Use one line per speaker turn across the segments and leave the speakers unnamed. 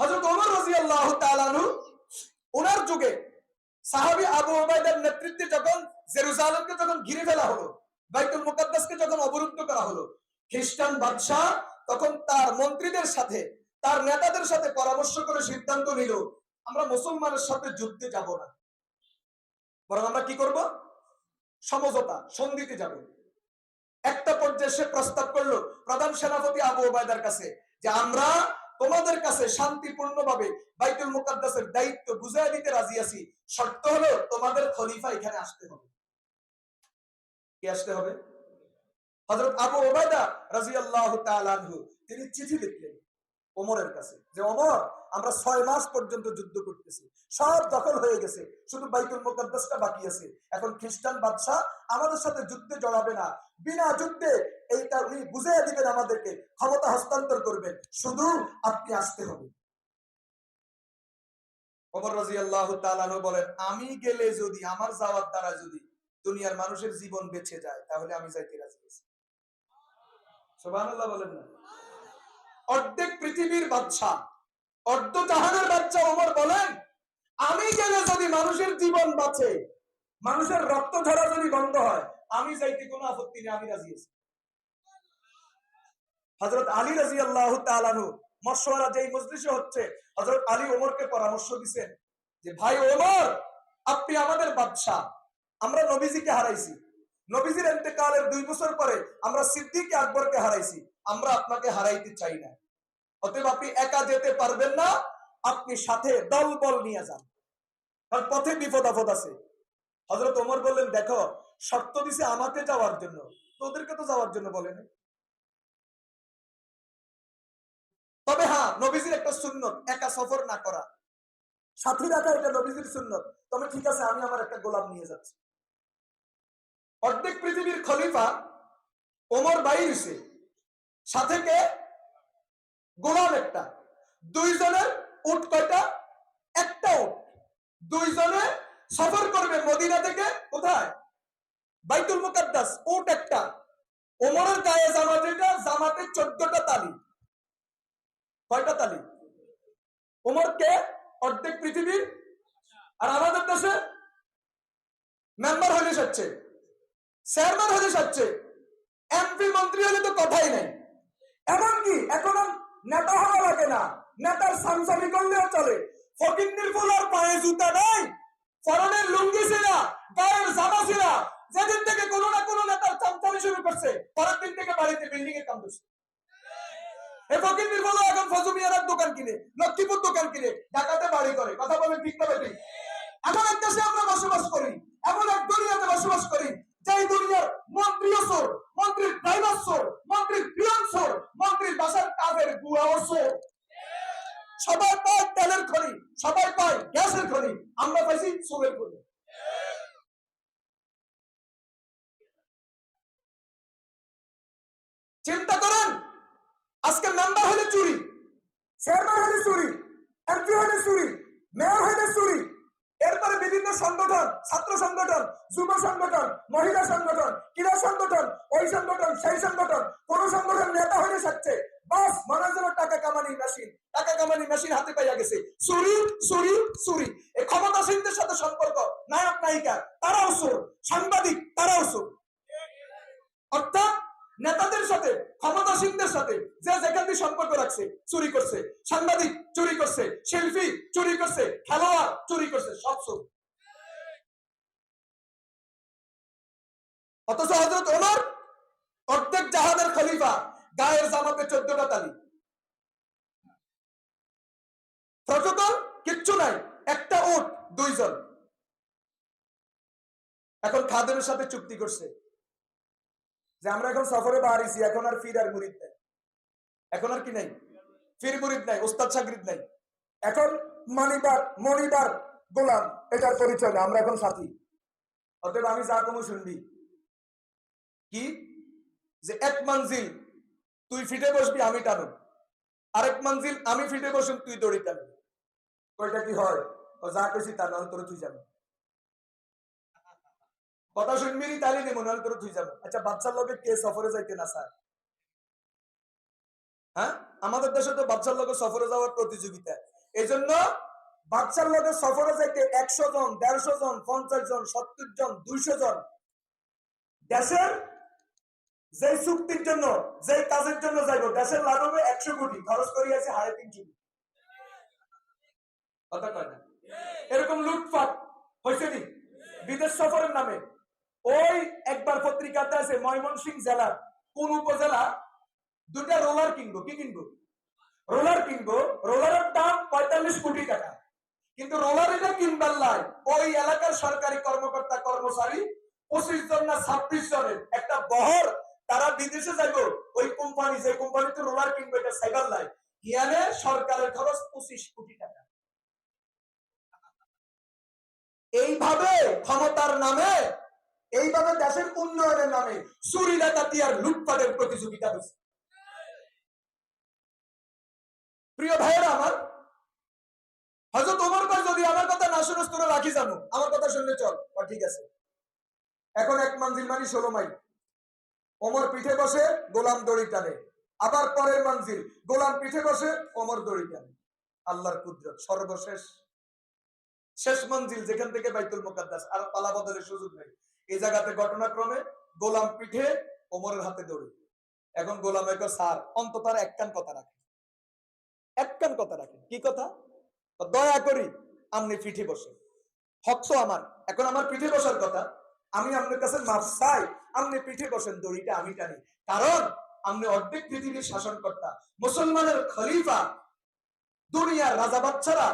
হযরত ওমর রাদিয়াল্লাহু তাআলা আনহু ওনার যুগে সাহাবী আবু ওবাইদার নেতৃত্বে যখন যখন ঘিরে ফেলা হলো, বাইতুল মুকাদ্দাসকে যখন অবরুদ্ধ করা হলো, খ্রিস্টান বাদশাহ তখন তার মন্ত্রীদের সাথে, তার নেতাদের সাথে পরামর্শ করে সিদ্ধান্ত নিল, আমরা মুসলমানের সাথে যুদ্ধে যাব না। বরং আমরা কি করব? সমঝোতা, সন্ধিতে যাব। একটা পর্যায়ে সে প্রস্তাব করল প্রধান সেনাপতি আবু ওবায়দার কাছে যে, আমরা তোমাদের কাছে শান্তিপূর্ণভাবে বাইতুল মুকাদ্দাসের দায়িত্ব বুঝাই দিতে রাজি আছি। শর্ত হলো তোমাদের খলিফা এখানে আসতে হবে। কি আসতে হবে? হযরত আবু রাদিয়াল্লাহু তাআলা আনহু, তিনি চিঠি লিখলেন ওমরের কাছে যে, ওমর, আমরা ছয় মাস পর্যন্ত যুদ্ধ করতেছি। সব দখল হয়ে গেছে। শুধু বাইতুল মুকাদ্দাসটা বাকি আছে। এখন খ্রিস্টান বাদশাহ আমাদের সাথে যুদ্ধে জড়াবে না। বিনা যুদ্ধে এইটা উনি বুঝিয়ে দিবেন আমাদেরকে। ক্ষমতা হস্তান্তর করবেন। শুধু আপনি আসতে হবে। রাদিয়াল্লাহু তাআলা আনহু বলেন, আমি গেলে যদি, আমার যাওয়ার দ্বারা যদি দুনিয়ার মানুষের জীবন বেঁচে যায়, তাহলে আমি যাইতে রাজি আছি। সুবহানাল্লাহ বলেন না। অর্ধেক পৃথিবীর বাচ্চা অর্ধ জাহানের বাচ্চা ওমর বলেন, আমি গেলে যদি মানুষের জীবন বাঁচে, মানুষের রক্ত ঝরা যদি বন্ধ হয়, আমি যাইতে কোনো আপত্তি নেই, আমি রাজি আছি। হজরত আলী রাজি আল্লাহ তালানু মশওয়ারা যেই মজলিসে হচ্ছে হজরত আলী ওমরকে পরামর্শ দিছেন যে, ভাই ওমর, আপনি আমাদের বাদশাহ। আমরা নবীজিকে হারাইছি। নবীজির এতেকালের দুই বছর পরে আমরা সিদ্দিক আকবরকে হারাইছি। আমরা আপনাকে হারাইতে চাই না। অতএব আপনি একা যেতে পারবেন না। আপনি সাথে দল বল নিয়ে যান। কারণ পথে বিপদ আপদ আছে। হজরত ওমর বললেন, দেখো, শর্ত দিছে আমাকে যাওয়ার জন্য। তোদেরকে তো যাওয়ার জন্য বলেনি তবে হ্যাঁ নবীজির একটা সুন্নত, একা সফর না করা। সাথী রাখা এটা নবীজির সুন্নত। তবে ঠিক আছে, আমি আমার একটা গোলাম নিয়ে যাচ্ছি। অর্ধেক পৃথিবীর খলিফা ওমর বাইরিছে সাথে কে? গোলাম একটা। দুইজনের উট কয়টা? একটা উট। দুইজনে সফর করবে মদিনা থেকে কোথায়? বাইতুল মুকাদ্দাস, উট একটা। ওমরের গায়ে জামা যেটা, জামাতে চোদ্দটা তালি। কয়টা তালি ওমর কে অর্ধেক পৃথিবীর আর আমাদের দেশে মেম্বার হলে সাচ্ছে চেয়ারম্যান হলে সাচ্ছে এমপি, মন্ত্রী হলে তো কথাই নেই। এমনকি এখন নেতা হওয়া লাগে না। নেতার সামসামি করলেও চলে। ফকিন্দির ফুলার পায়ে জুতা নাই। ফরনের লুঙ্গি ছিল গায়ের জামা ছিল যেদিন থেকে কোনো না কোনো নেতার চামচামি শুরু করছে, পরের দিন থেকে বাড়িতে বিল্ডিং এর কাম করছে। ফকিন্দির বলো, এখন দোকান কিনে, লক্ষ্মীপুর দোকান কিনে, ঢাকাতে বাড়ি করে, কথা বলেন ঠিক না এমন এক দেশে আমরা বসবাস করি, এমন এক দুনিয়াতে বসবাস করি, যেই দুনিয়ার মন্ত্রীও চোর মন্ত্রীর ড্রাইভার চোর মন্ত্রীর পিয়ন চোর মন্ত্রীর বাসার কাজের বুয়াও চোর সবাই পায় তেলের সবাই পায় গ্যাসের আমরা পাইছি খনি। চিন্তা করেন আজকে মেম্বার হলে চুরি। চেয়ারম্যান হলে চুরি এমপি হলে চুরি মেয়র হলে চুরি। এরপরে বিভিন্ন সংগঠন, ছাত্র সংগঠন, যুব সংগঠন, মহিলা সংগঠন, ক্রীড়া সংগঠন, ওই সংগঠন, সেই সংগঠন, কোন সংগঠন নেতা হয়ে সাচ্ছে বাস মনে যেন টাকা কামানি মেশিন টাকা কামানি মেশিন হাতে পাইয়া গেছে। চুরি চুরি চুরি এই ক্ষমতাসীনদের সাথে সম্পর্ক নায়ক নায়িকা তারাও চোর সাংবাদিক তারাও চোর অর্থাৎ নেতাদের সাথে ক্ষমতাসীনদের সাথে যে যেখান দিয়ে সম্পর্ক রাখছে চুরি করছে সাংবাদিক চুরি করছে শিল্পী চুরি করছে খেলোয়াড় চুরি করছে সব চোর অথচ হজরত ওমর অর্ধেক জাহাজের খলিফা, গায়ের জামাতে চোদ্দটা তালি। প্রটোকল কিচ্ছু নাই, একটা উট, দুইজন। এখন খাদেমের সাথে চুক্তি করছে যে আমরা এখন সফরে বাহারিছি, এখন আর ফির আর মুরিদ নাই। এখন আর কি নাই? ফির মুরিদ নাই ওস্তাদ সাগরিদ নাই। এখন মানিবার মনিবার গোলাম, এটার পরিচয় আমরা এখন সাথী। অতএব আমি যা কমু শুনবি। কি? যে এক মঞ্জিল, তুই ফিটে বসবি, আমি টানুম আরেক মঞ্জিল, আমি ফিটে বসুন, তুই দড়ি টানবি কয়টা কি হয়? ও যা কইছি তা নয় তোর তুই যাবি। কথা শুনবি নি নেই মনে হয় তোর তুই যাব। আচ্ছা বাচ্চার লোকে কে সফরে যাইতে না স্যার? হ্যাঁ? আমাদের দেশে তো বাচ্চার লোকের সফরে যাওয়ার প্রতিযোগিতা। এই জন্য বাচ্চার লোকের সফরে যাইতে একশো জন, দেড়শো জন, পঞ্চাশ জন, সত্তর জন, দুইশো জন। দেশের যে চুক্তির জন্য যে কাজের জন্য যাইব, দেশের লাভ হবে একশো কোটি, খরচ করিয়াছে সাড়ে তিনশো কোটি। কথা কয় না? এরকম লুটপাট হয়েছে নি বিদেশ সফরের নামে। ওই একবার পত্রিকাতে আছে, ময়মনসিংহ জেলার, কোন উপজেলা? দুটা রোলার কিনবো, কি কিনবো? রোলার কিনবো, রোলারের দাম পঁয়তাল্লিশ কোটি টাকা। কিন্তু রোলার এটা কিনবার লাই। ওই এলাকার সরকারি কর্মকর্তা, কর্মচারী পঁচিশ জন না ছাব্বিশ জনের একটা বহর তারা বিদেশে যাইব, ওই কোম্পানি যে কোম্পানিতে রোলার কিনবে, এটা সাইবার লাই ইয়ানে সরকারের খরচ পঁচিশ কোটি টাকা। এইভাবে ক্ষমতার নামে, এইভাবে দেশের উন্নয়নের নামে চুরি, ডাকাতি আর লুটপাটের প্রতিযোগিতা হচ্ছে প্রিয় ভাইয়েরা আমার হয়তো তোমার কাছে যদি আমার কথা না শুনে তোরা রাখি জানো আমার কথা শুনলে চল ঠিক আছে। এখন এক মঞ্জিল মানে ষোলো মাইল। ওমর পিঠে বসে, গোলাম দড়ি টানে। আবার পরের মঞ্জিল, গোলাম পিঠে বসে, ওমর দড়ি টানে। আল্লাহর কুদরত, সর্বশেষ। শেষ মঞ্জিল যেখান থেকে বাইতুল মুকাদ্দাস, আর পালা বদলের সুযোগ নেই। এই জায়গাতে ঘটনাক্রমে গোলাম পিঠে, ওমরের হাতে দড়ি। এখন গোলাম এক স্যার, অন্তত আর একখান কথা রাখে। একখান কথা রাখে। কি কথা? দয়া করি, আপনি পিঠে বসে হক তো আমার। এখন আমার পিঠে বসার কথা। আমি আপনার কাছে মাপ চাই। আপনি পিঠে বসেন, দড়িটা আমি টানি। কারণ আপনি অর্ধেক পৃথিবীর শাসনকর্তা, মুসলমানের খলিফা, দুনিয়ার রাজা বাচ্চারা,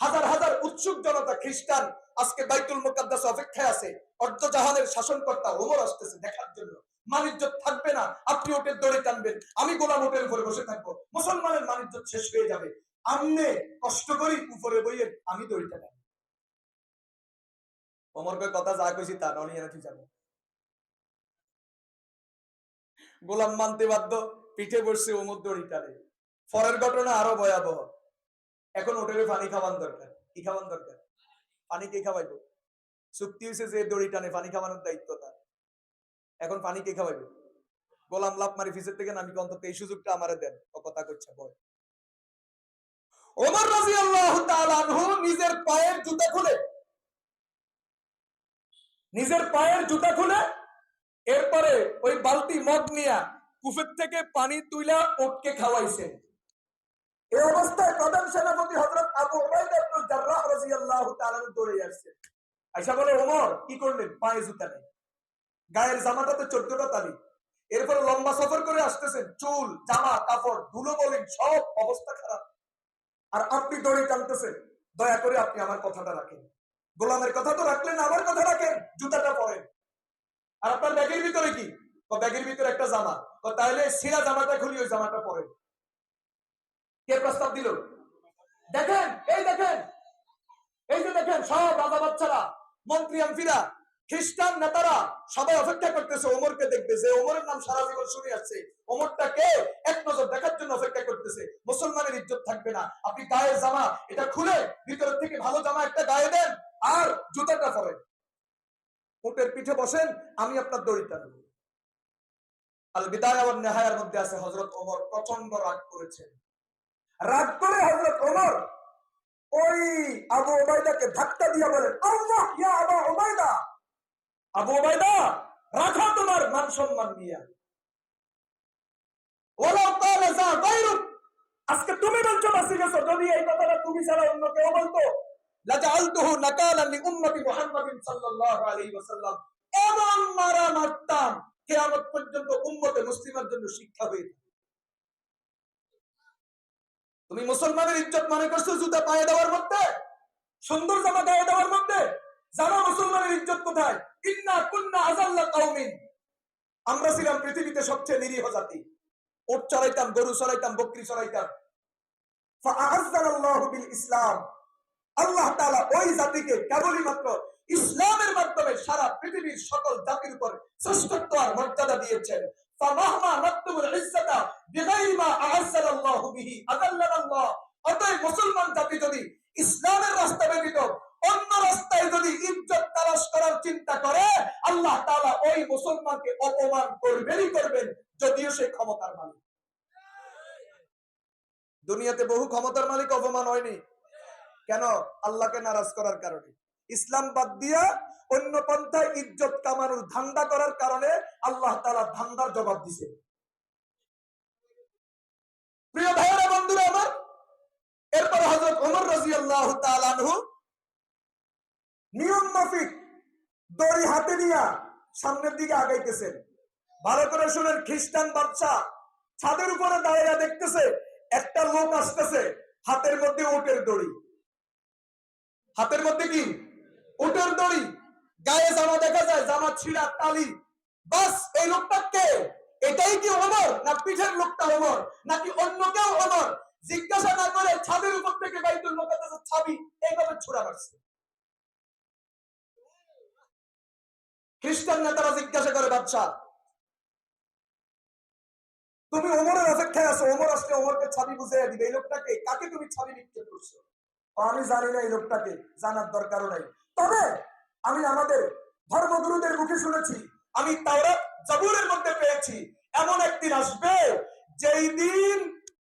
হাজার হাজার উৎসুক জনতা খ্রিস্টান, আজকে বাইতুল মুকাদ্দাস অপেক্ষায় আছে, অর্ধ জাহানের শাসনকর্তা ওমর আসতেছে দেখার জন্য। মানিজ্য থাকবে না, আপনি ওটের দড়ি টানবেন, আমি গোলাম ওটের উপরে বসে থাকব। মুসলমানের মানিজ্য শেষ হয়ে যাবে। আমনে কষ্ট করি, উপরে বইয়ে আমি দড়িটা টানি। ওমর কথা যা কইছি তা এনে তুই যাবে গোলাম মানতে বাধ্য, পিঠে বসছে ওমর দড়ি টানে পরের ঘটনা আরও ভয়াবহ। এখন হোটেলে পানি খাওয়ান দরকার। কি খাওয়ান দরকার? পানি কে খাওয়াইব? চুক্তি হয়েছে যে দড়ি টানে পানি খাওয়ানোর দায়িত্ব তার। এখন পানি কে খাওয়াইব? গোলাম লাভ মারি ফিসের থেকে নামি অন্তত এই সুযোগটা আমারে দেন। ও কথা করছে বয়। ওমর রাজি আল্লাহ নিজের পায়ের জুতা খুলে, নিজের পায়ের জুতা খুলে এরপরে ওই বালতি মদ নিয়া কুফের থেকে পানি তুইলা ওটকে খাওয়াইছেন এই অবস্থায় প্রধান সেনাপতি হযরত আবু রাদিয়াল্লাহু তাআলা দৌড়ে আসছে। আয়েশা বলে, ওমর, কি করলেন? পায়ে জুতা নেই। গায়ের জামাটাতে চোদ্দটা তালি। এরপরে লম্বা সফর করে আসতেছেন। চুল, জামা, কাপড়, ধুলো বলেন, সব অবস্থা খারাপ। আর আপনি দড়ি টানতেছেন। দয়া করে আপনি আমার কথাটা রাখেন। গোলামের কথা তো রাখলেন, আমার কথা রাখেন। জুতাটা পরেন। আর আপনার ব্যাগের ভিতরে কি? ব্যাগের ভিতরে একটা জামা। তাহলে সিরা জামাটা খুলি, ওই জামাটা পরেন কে প্রস্তাব দিল? দেখেন, এই দেখেন, এই যে দেখেন, সব রাজা বাচ্চারা, মন্ত্রী, এমপিরা, খ্রিস্টান নেতারা, সবাই অপেক্ষা করতেছে, ওমরকে দেখবে যে ওমরের নাম সারা জীবন শুনে আসছে। ওমরটা কে এক নজর দেখার জন্য অপেক্ষা করতেছে। মুসলমানের ইজ্জত থাকবে না। আপনি গায়ের জামা, এটা খুলে ভিতর থেকে ভালো জামা একটা গায়ে দেন, আর জুতাটা পরেন। উটের পিঠে বসেন, আমি আপনার দড়িটা নেব। আল বিদায় নেহায়ার মধ্যে আছে হজরত ওমর প্রচণ্ড রাগ করেছেন। রাগ করে হজরত ওমর ওই আবু ওবায়দাকে ধাক্কা দিয়ে বলেন, আল্লাহ, ইয়া ওবায়দা আবু ওবায়দা রাখো তোমার মান সম্মান নিয়ে। ওলাও কালা যা আজকে তুমি বলছো বাসি গেছো, যদি এই কথাটা তুমি ছাড়া অন্য কেউ বলতো মারা মারতাম পর্যন্ত উম্মতে মুসলিমের জন্য শিক্ষা হয়ে তুমি মুসলমানের ইজ্জত মনে করছ জুতা পায়ে দেওয়ার মধ্যে? সুন্দর জামা গায়ে দেওয়ার মধ্যে? জানো মুসলমানের ইজ্জত কোথায়? ইন্না কুন্না আজাল্লা কাউমিন আমরা ছিলাম পৃথিবীতে সবচেয়ে নিরীহ জাতি। ওট চড়াইতাম, গরু চড়াইতাম, বকরি চড়াইতাম। বিল ইসলাম। আল্লাহ তালা ওই জাতিকে কেবলই মাত্র ইসলামের মাধ্যমে সারা পৃথিবীর সকল জাতির উপর শ্রেষ্ঠত্ব আর মর্যাদা দিয়েছেন। অপমান করবেনই করবেন, যদিও সে ক্ষমতার মালিক। দুনিয়াতে বহু ক্ষমতার মালিক অপমান হয়নি। কেন? আল্লাহকে নারাজ করার কারণে। ইসলাম বাদ দিয়া অন্য পন্থায় ইজ্জত কামানোর ধান্দা করার কারণে আল্লাহ তালা ধান্দার জবাব দিছে। প্রিয় ভাইয়েরা, বন্ধুরা আমার, এরপর হজরত ওমর রাজি আল্লাহ তালানহু নিয়ম মাফিক দড়ি হাতে নিয়া সামনের দিকে আগাইতেছেন। ভালো করে শুনেন, খ্রিস্টান বাচ্চা ছাদের উপরে দাঁড়িয়ে দেখতেছে, একটা লোক আসতেছে হাতের মধ্যে উটের দড়ি। হাতের মধ্যে কি? উটের দড়ি। গায়ে জামা দেখা যায়, জামা ছিঁড়া তালি। বাস, এই লোকটা কে? এটাই কি অমর, না পিঠের লোকটা অমর, নাকি অন্য কেউ অমর? জিজ্ঞাসা না করে ছাদের উপর থেকে বাইতুল মোকাদ্দাসের ছাবি এইভাবে ছুড়া মারছে। খ্রিস্টান নেতারা জিজ্ঞাসা করে বাচ্চা তুমি ওমরের অপেক্ষায় আছো ওমর আসলে ওমরকে ছাবি বুঝাইয়া দিবে। এই লোকটাকে কাকে তুমি ছাবি নিক্ষেপ করছ? আমি জানি না এই লোকটাকে, জানার দরকারও নাই। তবে আমি আমাদের ধর্মগুরুদের মুখে শুনেছি, আমি তাওরাত জাবুরের মধ্যে পেয়েছি। এমন একদিন আসবে যেই দিন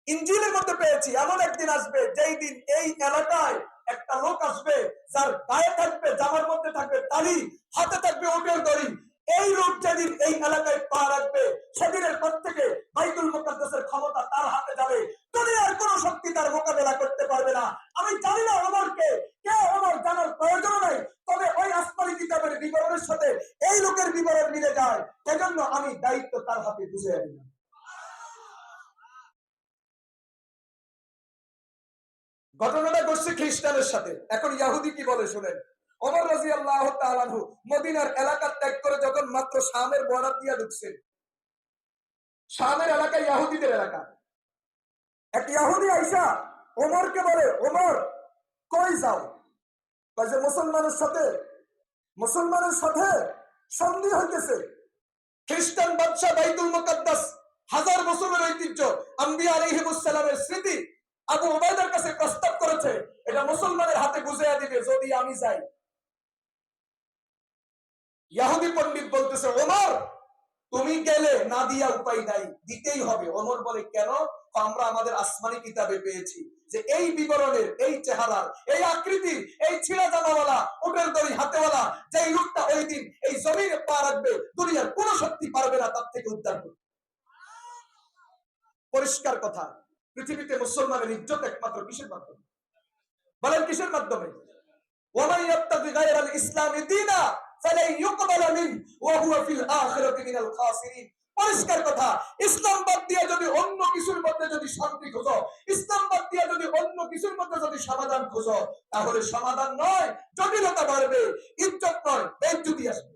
ইঞ্জিনের মধ্যে পেয়েছি। এমন একদিন আসবে যেই দিন এই এলাকায় একটা লোক আসবে, যার গায়ে থাকবে, জামার মধ্যে থাকবে, তালি, হাতে থাকবে ওটের দড়ি। এই লোক যেদিন এই এলাকায় পা রাখবে, সেদিনের পর থেকে বাইতুল মুকাদ্দাসের ক্ষমতা তার হাতে যাবে। দুনিয়ার কোন শক্তি তার মোকাবেলা করতে পারবে না। আমি জানি না ওমরকে, কে ওমর জানার প্রয়োজন নাই। তবে ওই আসমানি কিতাবের বিবরণের সাথে এই লোকের বিবরণ মিলে যায়। সেজন্য আমি দায়িত্ব তার হাতে বুঝে দিলাম ঘটনাটা ঘটছে খ্রিস্টানের সাথে। এখন ইয়াহুদি কি বলে শুনেন? ওমর রাজি আল্লাহ তালানহু মদিনার এলাকা ত্যাগ করে যখন মাত্র শামের বর্ডার দিয়ে ঢুকছেন। শামের এলাকা ইয়াহুদিদের এলাকা। এক ইয়াহুদি আইসা ওমরকে বলে, ওমর, কই যাও? যে, মুসলমানের সাথে মুসলমানের সাথে সন্ধি হইতেছে। খ্রিস্টান বাদশাহ বাইতুল মুকাদ্দাস হাজার বছরের ঐতিহ্য, আম্বিয়া আলাইহিমুসসালামের স্মৃতি আবু ওবায়দার কাছে প্রস্তাব করেছে, এটা মুসলমানের হাতে বুঝাইয়া দিবে, যদি আমি যাই। ইয়াহুদি পণ্ডিত বলতেছে, ওমর, তুমি গেলে না দিয়া উপায় নাই, দিতেই হবে। ওমর বলে, কেন? আমরা আমাদের আসমানি কিতাবে পেয়েছি যে এই বিবরণের, এই চেহারার, এই আকৃতির, এই ছিঁড়া জামাওয়ালা, উটের দড়ি, হাতেওয়ালা যে এই লোকটা ওই দিন এই জমিনে পা রাখবে, দুনিয়ার কোন শক্তি পারবে না, তার থেকে উদ্ধার করতে পরিষ্কার কথা, পৃথিবীতে মুসলমানের ইজ্জত একমাত্র কিসের মাধ্যমে? বলেন, কিসের মাধ্যমে? গায়রাল ইসলামি দীনা পরিষ্কার কথা, ইসলাম বাদ দিয়ে যদি অন্য কিছুর মধ্যে যদি শান্তি খোঁজো, ইসলাম বাদ দিয়ে যদি অন্য কিছুর মধ্যে যদি সমাধান খোঁজো, তাহলে সমাধান নয়, জটিলতা বাড়বে, ইজ্জত নয় বেজ্জুতি আসবে।